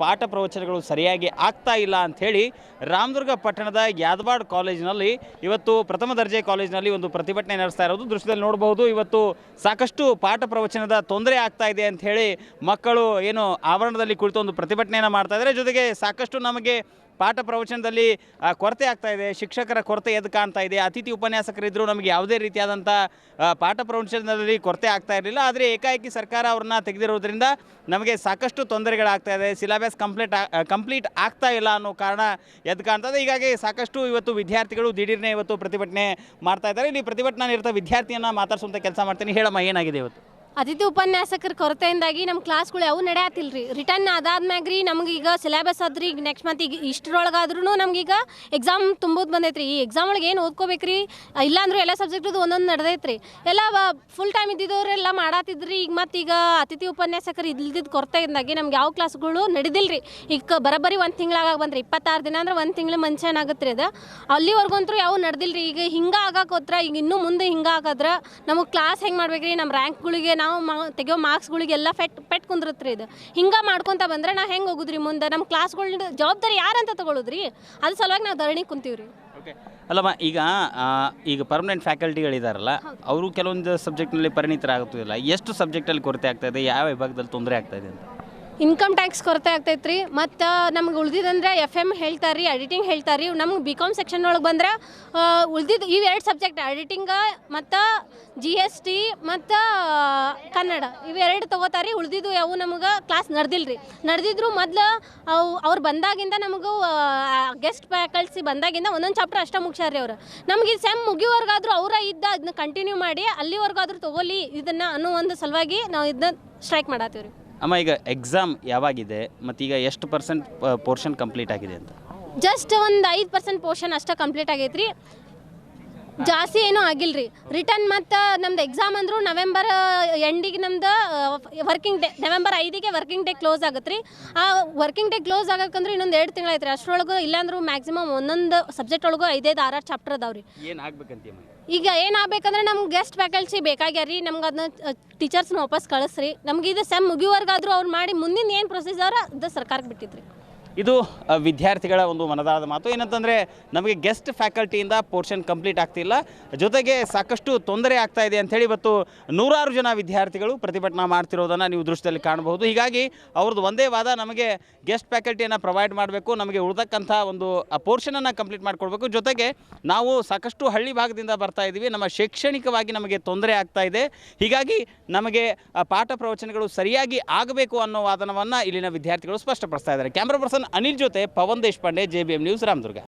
ಪಾಠ ಪ್ರವಚನಗಳು ಸರಿಯಾಗಿ ಆಗ್ತಾ ಇಲ್ಲ ಅಂಥೇಳಿ ರಾಮದುರ್ಗ ಪಟ್ಟಣದ ಯಾದವಾಡ್ ಕಾಲೇಜಿನಲ್ಲಿ ಇವತ್ತು ಪ್ರಥಮ ದರ್ಜೆ ಕಾಲೇಜಿನಲ್ಲಿ ಒಂದು ಪ್ರತಿಭಟನೆ ನಡೆಸ್ತಾ ಇರೋದು. ದೃಶ್ಯದಲ್ಲಿ ನೋಡಬಹುದು ಇವತ್ತು ಸಾಕಷ್ಟು ಪಾಠ ಪ್ರವಚನದ ತೊಂದರೆ ಆಗ್ತಾ ಇದೆ ಅಂತ ಹೇಳಿ ಮಕ್ಕಳು ಏನು ಆವರಣದಲ್ಲಿ ಕುಳಿತು ಒಂದು ಪ್ರತಿಭಟನೆಯನ್ನು ಮಾಡ್ತಾ ಇದ್ದಾರೆ. ಜೊತೆಗೆ ಸಾಕಷ್ಟು ನಮಗೆ ಪಾಠ ಪ್ರವಚನದಲ್ಲಿ ಕೊರತೆ ಆಗ್ತಾ ಇದೆ, ಶಿಕ್ಷಕರ ಕೊರತೆ ಎದ್ದು ಕಾಣ್ತಾ ಇದೆ, ಅತಿಥಿ ಉಪನ್ಯಾಸಕರಿದ್ದರೂ ನಮಗೆ ಯಾವುದೇ ರೀತಿಯಾದಂಥ ಪಾಠ ಪ್ರವಚನದಲ್ಲಿ ಕೊರತೆ ಆಗ್ತಾ ಇರಲಿಲ್ಲ. ಆದರೆ ಏಕಾಏಕಿ ಸರ್ಕಾರ ಅವ್ರನ್ನ ತೆಗೆದಿರೋದ್ರಿಂದ ನಮಗೆ ಸಾಕಷ್ಟು ತೊಂದರೆಗಳಾಗ್ತಾ ಇದೆ, ಸಿಲೆಬಸ್ ಕಂಪ್ಲೀಟ್ ಕಂಪ್ಲೀಟ್ ಆಗ್ತಾ ಇಲ್ಲ ಅನ್ನೋ ಕಾರಣ ಎದ್ದು ಕಾಣ್ತಾ ಇದೆ. ಹೀಗಾಗಿ ಸಾಕಷ್ಟು ಇವತ್ತು ವಿದ್ಯಾರ್ಥಿಗಳು ದಿಢೀರ್ನೇ ಇವತ್ತು ಪ್ರತಿಭಟನೆ ಮಾಡ್ತಾ ಇದ್ದಾರೆ. ಇಲ್ಲಿ ಪ್ರತಿಭಟನಾ ನಿರತ ವಿದ್ಯಾರ್ಥಿಯನ್ನು ಮಾತಾಡ್ಸುವಂಥ ಕೆಲಸ ಮಾಡ್ತೀನಿ. ಹೇಳಮ್ಮ, ಏನಾಗಿದೆ ಇವತ್ತು? ಅತಿಥಿ ಉಪನ್ಯಾಸಕರ ಕೊರತೆಯಿಂದಾಗಿ ನಮ್ಮ ಕ್ಲಾಸ್ಗಳು ಯಾವ ನಡೆಯತ್ತಿಲ್ಲ ರೀ ರಿಟರ್ನ್ ಅದಾದ್ಮ್ಯಾಗ ರೀ ನಮ್ಗೆ ಈಗ ಸಿಲೆಬಸ್ ಆದ್ರಿ, ಈಗ ನೆಕ್ಸ್ಟ್ ಮಂತ್ ಈಗ ಇಷ್ಟರೊಳಗಾದ್ರೂ ನಮ್ಗೀಗ ಎಕ್ಸಾಮ್ ತುಂಬೋದು ಬಂದೈತ್ರಿ. ಈ ಎಕ್ಸಾಮ್ ಒಳಗೆ ಏನು ಓದ್ಕೋಬೇಕು ರೀ ಇಲ್ಲಾಂದ್ರೂ ಎಲ್ಲ ಸಬ್ಜೆಕ್ಟದು ಒಂದೊಂದು ನಡೆದೈತ್ರಿ. ಎಲ್ಲ ಫುಲ್ ಟೈಮ್ ಇದ್ದಿದ್ದವರೆಲ್ಲ ಮಾಡತ್ತಿದ್ರಿ ಈಗ ಮತ್ತು ಈಗ ಅತಿಥಿ ಉಪನ್ಯಾಸಕರು ಇಲ್ದಿದ್ದ ಕೊರತೆಯಿಂದಾಗಿ ನಮ್ಗೆ ಯಾವ ಕ್ಲಾಸ್ಗಳು ನಡೆದಿಲ್ಲ ರೀ ಈಗ ಬರೋಬ್ಬರಿ ಒಂದು ತಿಂಗಳಾಗ ಬಂದ್ರಿ ಇಪ್ಪತ್ತಾರು ದಿನ ಅಂದ್ರೆ ಒಂದು ತಿಂಗಳು ಮುಂಚೆ ಏನಾಗುತ್ತೆ ರೀ ಅದು. ಅಲ್ಲಿವರೆಗಂತೂ ಯಾವ ನಡೆದಿಲ್ಲ ರೀ ಈಗ ಹಿಂಗೆ ಆಗಾಕೋತ್ರ ಈಗ ಇನ್ನೂ ಮುಂದೆ ಹಿಂಗೆ ಆಗಾದ್ರೆ ನಮಗೆ ಕ್ಲಾಸ್ ಹೆಂಗೆ ಮಾಡ್ಬೇಕ್ರಿ? ನಮ್ಮ ರ್ಯಾಂಕ್ಗಳಿಗೆ ನಾವು ಮಾ ತೆಗೆಯೋ ಮಾರ್ಕ್ಸ್ಗಳಿಗೆಲ್ಲ ಫೆಟ್ ಪೆಟ್ ಕುಂದ್ರತ್ರಿ ಇದು. ಹಿಂಗೆ ಮಾಡ್ಕೊತ ಬಂದ್ರೆ ನಾವು ಹೆಂಗೆ ಹೋಗುದ್ರಿ ಮುಂದೆ? ನಮ್ಮ ಕ್ಲಾಸ್ಗಳ್ನ ಜವಾಬ್ದಾರಿ ಯಾರಂತ ತಗೊಳ್ಳೋದ್ರಿ ಅದ್ರ ಸಲುವಾಗಿ ನಾವು ಧರಣಿ ಕುಂತೀವ್ರಿ. ಅಲ್ಲಮ್ಮ ಈಗ ಈಗ ಪರ್ಮನೆಂಟ್ ಫ್ಯಾಕಲ್ಟಿಗಳಿದಾರಲ್ಲ ಅವರು ಕೆಲವೊಂದು ಸಬ್ಜೆಕ್ಟ್ನಲ್ಲಿ ಪರಿಣಿತರಾಗುತ್ತಿಲ್ಲ ಎಷ್ಟು ಸಬ್ಜೆಕ್ಟಲ್ಲಿ ಕೊರತೆ ಆಗ್ತಾ ಇದೆ? ಯಾವ ವಿಭಾಗದಲ್ಲಿ ತೊಂದರೆ ಆಗ್ತಾ ಇದೆ ಅಂತ? ಇನ್ಕಮ್ ಟ್ಯಾಕ್ಸ್ ಕೊರತೆ ಆಗ್ತೈತ್ರಿ. ಮತ್ತು ನಮ್ಗೆ ಉಳ್ದಿದಂದ್ರೆ ಎಫ್ ಎಂ ಹೇಳ್ತಾರೆ ರೀ ಎಡಿಟಿಂಗ್ ಹೇಳ್ತಾರೆ ರೀ ನಮ್ಗೆ ಬಿ ಕಾಮ್ ಸೆಕ್ಷನ್ ಒಳಗೆ ಬಂದ್ರೆ ಉಳ್ದಿದ್ದು ಇವು ಎರಡು ಸಬ್ಜೆಕ್ಟ್ ಎಡಿಟಿಂಗ ಮತ್ತು ಜಿ ಎಸ್ ಟಿ ಮತ್ತು ಕನ್ನಡ. ಇವೆರಡು ತೊಗೋತಾರೆ ರೀ ಉಳ್ದಿದ್ದು ಯಾವ ನಮಗೆ ಕ್ಲಾಸ್ ನಡೆದಿಲ್ಲ ರೀ ನಡೆದಿದ್ರು ಮೊದ್ಲು ಅವು, ಅವ್ರು ಬಂದಾಗಿಂದ ನಮಗೂ ಗೆಸ್ಟ್ ಫ್ಯಾಕಲ್ಸಿ ಬಂದಾಗಿಂದ ಒಂದೊಂದು ಚಾಪ್ಟರ್ ಅಷ್ಟೇ ಮುಗಿಸ್ಯಾರ್ರಿ ರೀ ಅವ್ರು. ನಮ್ಗೆ ಈ ಸೆಮ್ ಮುಗಿಯೋವರೆಗಾದ್ರೂ ಅವರ ಇದ್ದ ಅದನ್ನ ಕಂಟಿನ್ಯೂ ಮಾಡಿ, ಅಲ್ಲಿವರೆಗಾದ್ರೂ ತೊಗೊಲಿ ಇದನ್ನು ಅನ್ನೋ ಒಂದು ಸಲುವಾಗಿ ನಾವು ಇದನ್ನ ಸ್ಟ್ರೈಕ್ ಮಾಡತ್ತೀವಿ ರೀ ಅಮ್ಮ, ಈಗ ಎಕ್ಸಾಮ್ ಯಾವಾಗಿದೆ ಮತ್ತು ಈಗ ಎಷ್ಟು ಪರ್ಸೆಂಟ್ ಪೋರ್ಷನ್ ಕಂಪ್ಲೀಟ್ ಆಗಿದೆ ಅಂತ? ಜಸ್ಟ್ ಒಂದು ಐದು ಪರ್ಸೆಂಟ್ ಪೋರ್ಷನ್ ಅಷ್ಟೇ ಕಂಪ್ಲೀಟ್ ಆಗೈತ್ರಿ. ಜಾಸ್ತಿ ಏನೂ ಆಗಿಲ್ಲ ರೀ ರಿಟರ್ನ್ ಮತ್ತು ನಮ್ದು ಎಕ್ಸಾಮ್ ಅಂದರೂ ನವೆಂಬರ್ ಎಂಡಿಗೆ ನಮ್ದು ವರ್ಕಿಂಗ್ ಡೇ ನವೆಂಬರ್ ಐದಿಗೆ ವರ್ಕಿಂಗ್ ಡೇ ಕ್ಲೋಸ್ ಆಗುತ್ತೆ ರೀ ಆ ವರ್ಕಿಂಗ್ ಡೇ ಕ್ಲೋಸ್ ಆಗಕ್ಕಂದ್ರೆ ಇನ್ನೊಂದು ಎರಡು ತಿಂಗಳು ಐತ್ರಿ ಅಷ್ಟರೊಳಗೆ ಇಲ್ಲಾಂದ್ರೂ ಮ್ಯಾಕ್ಸಿಮಮ್ ಒಂದೊಂದು ಸಬ್ಜೆಕ್ಟ್ ಒಳಗೂ ಐದೈದು ಆರಾರು ಚಾಪ್ಟರ್ ಅದಾವೆ ರೀ ಈಗ ಏನಾಗಬೇಕಂದ್ರೆ ನಮ್ಗೆ ಗೆಸ್ಟ್ ಫ್ಯಾಕಲ್ಟಿ ಬೇಕಾಗ್ಯಾರ ರೀ ನಮ್ಗೆ ಅದನ್ನ ಟೀಚರ್ಸ್ನ ವಾಪಸ್ ಕಳಿಸ್ರಿ. ನಮ್ಗೆ ಇದು ಸೆಮ್ ಮುಗಿಯುವವರೆಗಾದರೂ ಅವ್ರು ಮಾಡಿ ಮುಂದಿನ ಏನು ಪ್ರೊಸೀಜರ್ ಅದು ಸರ್ಕಾರಕ್ಕೆ ಬಿಟ್ಟಿದ್ರಿ. ಇದು ವಿದ್ಯಾರ್ಥಿಗಳ ಒಂದು ಮನದಾದ ಮಾತು. ಏನಂತಂದರೆ, ನಮಗೆ ಗೆಸ್ಟ್ ಫ್ಯಾಕಲ್ಟಿಯಿಂದ ಪೋರ್ಷನ್ ಕಂಪ್ಲೀಟ್ ಆಗ್ತಿಲ್ಲ ಜೊತೆಗೆ ಸಾಕಷ್ಟು ತೊಂದರೆ ಆಗ್ತಾ ಇದೆ ಅಂಥೇಳಿ ಇವತ್ತು ನೂರಾರು ಜನ ವಿದ್ಯಾರ್ಥಿಗಳು ಪ್ರತಿಭಟನಾ ಮಾಡ್ತಿರೋದನ್ನು ನೀವು ದೃಶ್ಯದಲ್ಲಿ ಕಾಣಬಹುದು. ಹೀಗಾಗಿ ಅವ್ರದ್ದು ಒಂದೇ ವಾದ, ನಮಗೆ ಗೆಸ್ಟ್ ಫ್ಯಾಕಲ್ಟಿಯನ್ನು ಪ್ರೊವೈಡ್ ಮಾಡಬೇಕು, ನಮಗೆ ಉಳ್ದಕ್ಕಂಥ ಒಂದು ಪೋರ್ಷನನ್ನು ಕಂಪ್ಲೀಟ್ ಮಾಡಿಕೊಡ್ಬೇಕು. ಜೊತೆಗೆ ನಾವು ಸಾಕಷ್ಟು ಹಳ್ಳಿ ಭಾಗದಿಂದ ಬರ್ತಾ ಇದ್ದೀವಿ. ನಮ್ಮ ಶೈಕ್ಷಣಿಕವಾಗಿ ನಮಗೆ ತೊಂದರೆ ಆಗ್ತಾ ಇದೆ. ಹೀಗಾಗಿ ನಮಗೆ ಪಾಠ ಪ್ರವಚನಗಳು ಸರಿಯಾಗಿ ಆಗಬೇಕು ಅನ್ನೋ ವಾದನವನ್ನು ಇಲ್ಲಿನ ವಿದ್ಯಾರ್ಥಿಗಳು ಸ್ಪಷ್ಟಪಡಿಸ್ತಾ ಇದ್ದಾರೆ. ಕ್ಯಾಮ್ರಾ ಪರ್ಸನ್ ಅನಿಲ್ ಜೊತೆ Pavan Deshpande J B M news Ramdurg.